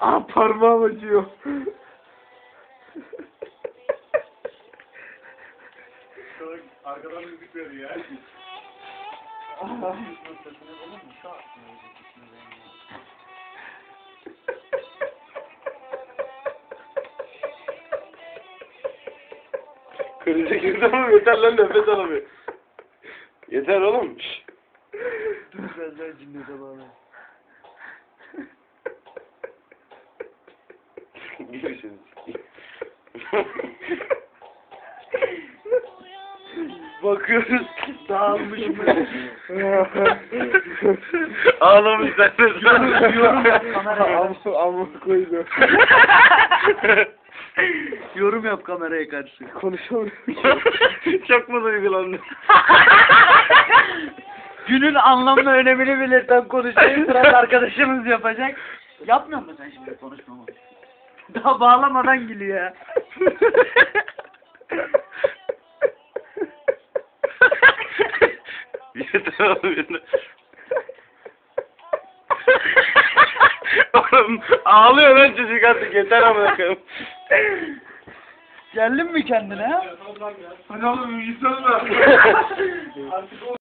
Ah parmağım acıyor. Arkadan müzik veriyor ya. Krize girdi ama yeter lan nefes alamıyor. Yeter oğlum. Dur biraz daha zamanı. Görüşürüz. Bakıyoruz dağılmış mı? Ağlamışlar. Yorum- yorum yap kameraya. Amı, koydu. Yorum yap kameraya karşı. Konuşamıyorum. Çok mu duygulandım? Günün anlamlı önemini belirten konuşmayı sırat arkadaşımız yapacak. Yapmıyor musun sen şimdi konuşmamı? Daha bağlamadan gülüyor ya. Yeter oğlum yeter. Oğlum ağlıyor lan çocuk artık yeter ama bakalım. Geldin mi kendine ha? Hadi oğlum insan da. Artık o